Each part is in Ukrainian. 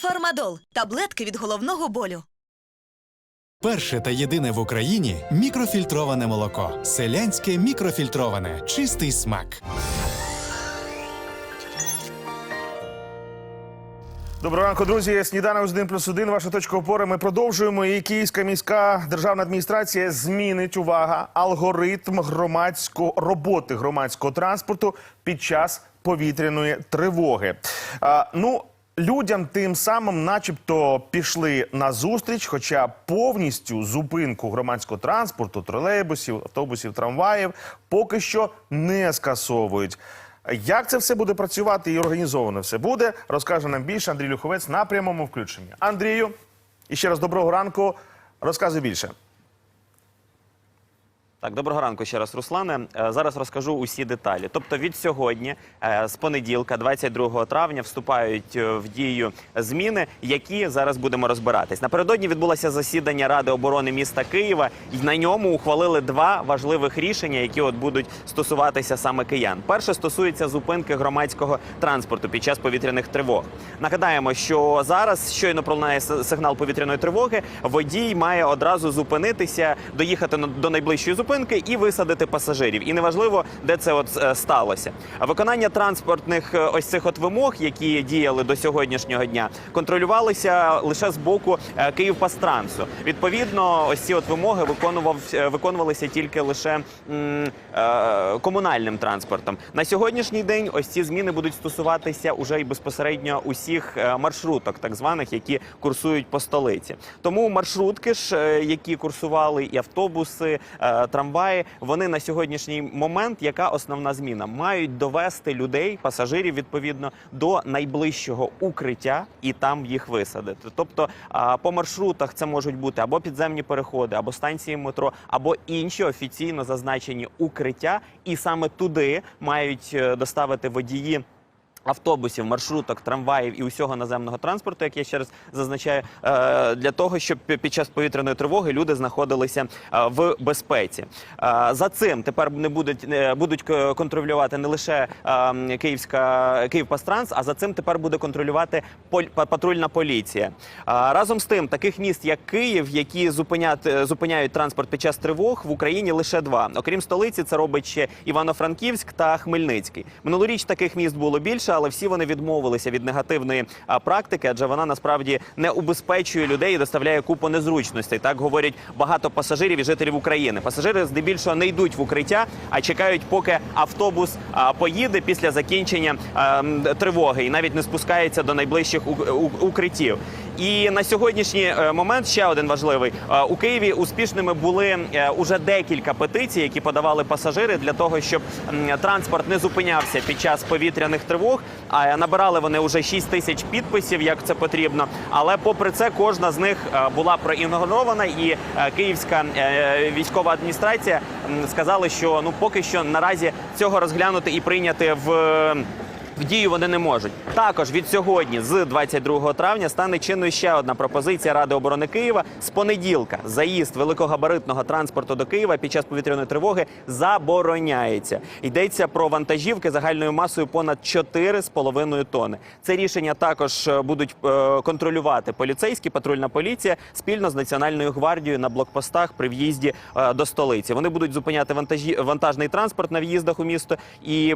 Фармадол таблетки від головного болю. Перше та єдине в Україні мікрофільтроване молоко. Селянське мікрофільтроване. Чистий смак. Доброго ранку, друзі. Сніданок з 1 плюс 1. Ваша точка опори. Ми продовжуємо. І Київська міська державна адміністрація змінить увага алгоритм громадського роботи громадського транспорту під час повітряної тривоги. А, ну. Людям тим самим, начебто, пішли на зустріч, хоча повністю зупинку громадського транспорту, тролейбусів, автобусів, трамваїв поки що не скасовують. Як це все буде працювати і організовано все буде, розкаже нам більше Андрій Люховець на прямому включенні. Андрію, і ще раз доброго ранку. Розказуй більше. Так, доброго ранку ще раз, Руслане. Е, Зараз розкажу усі деталі. Тобто від сьогодні, е, з понеділка, 22 травня, вступають е, в дію зміни, які зараз будемо розбиратись. Напередодні відбулося засідання Ради оборони міста Києва, і на ньому ухвалили два важливих рішення, які от будуть стосуватися саме киян. Перше стосується зупинки громадського транспорту під час повітряних тривог. Нагадаємо, що зараз щойно пролунає сигнал повітряної тривоги. Водій має одразу зупинитися, доїхати до найближчої зупинки і висадити пасажирів. І неважливо, де це от е, сталося. Виконання транспортних е, ось цих от вимог, які діяли до сьогоднішнього дня, контролювалися лише з боку е, Київпастрансу. Відповідно, ось ці от вимоги виконував виконувалися тільки лише м, е, комунальним транспортом. На сьогоднішній день ось ці зміни будуть стосуватися уже й безпосередньо усіх маршруток, так званих, які курсують по столиці. Тому маршрутки ж, які курсували, і автобуси, е, трамваї, вони на сьогоднішній момент, яка основна зміна, мають довести людей, пасажирів відповідно до найближчого укриття і там їх висадити. Тобто по маршрутах це можуть бути або підземні переходи, або станції метро, або інші офіційно зазначені укриття, і саме туди мають е, доставити водії. Автобусів, маршруток, трамваїв і усього наземного транспорту, як я ще раз зазначаю, е, для того, щоб під час повітряної тривоги люди знаходилися е, в безпеці. Е, За цим тепер не будуть будуть контролювати не лише Київська Київпастранс, а за цим тепер буде контролювати патрульна поліція. Разом з тим, таких міст, як Київ, які зупинять зупиняють транспорт під час тривог, в Україні лише два. Окрім столиці, це робить ще Івано-Франківськ та Хмельницький. Минулоріч таких міст було більше, але всі вони відмовилися від негативної практики, адже вона насправді не убезпечує людей і доставляє купу незручностей. Так говорять багато пасажирів і жителів України. Пасажири здебільшого не йдуть в укриття, а чекають, поки автобус поїде після закінчення тривоги, і навіть не спускається до найближчих укриттів. І на сьогоднішній е, момент ще один важливий Е, у Києві успішними були е, уже декілька петицій, які подавали пасажири для того, щоб транспорт не зупинявся під час повітряних тривог. А набирали вони вже 6 тисяч підписів, як це потрібно. Але попри це, кожна з них була проігнорована, і київська військова адміністрація м, сказали, що ну поки що наразі цього розглянути і прийняти в. В дію вони не можуть. Також від сьогодні, з 22 травня, стане чинною ще одна пропозиція Ради оборони Києва. З понеділка заїзд великогабаритного транспорту до Києва під час повітряної тривоги забороняється. Йдеться про вантажівки загальною масою понад 4,5 тонни. Це рішення також е, будуть е, контролювати поліцейські, патрульна поліція спільно з Національною гвардією на блокпостах при в'їзді е, до столиці. Вони будуть зупиняти вантажі вантажний транспорт на в'їздах у місто, і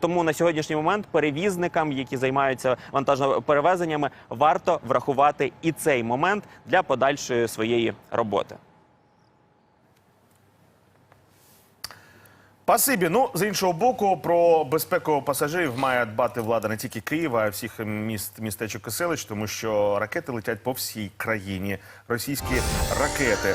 тому на сьогоднішній момент перевізникам, які займаються вантажоперевезеннями, варто врахувати і цей момент для подальшої своєї роботи. Пасибі. Ну, з іншого боку, про безпеку пасажирів має дбати влада не тільки Києва, а й всіх міст, містечок і селищ, тому що ракети летять по всій країні. Російські ракети.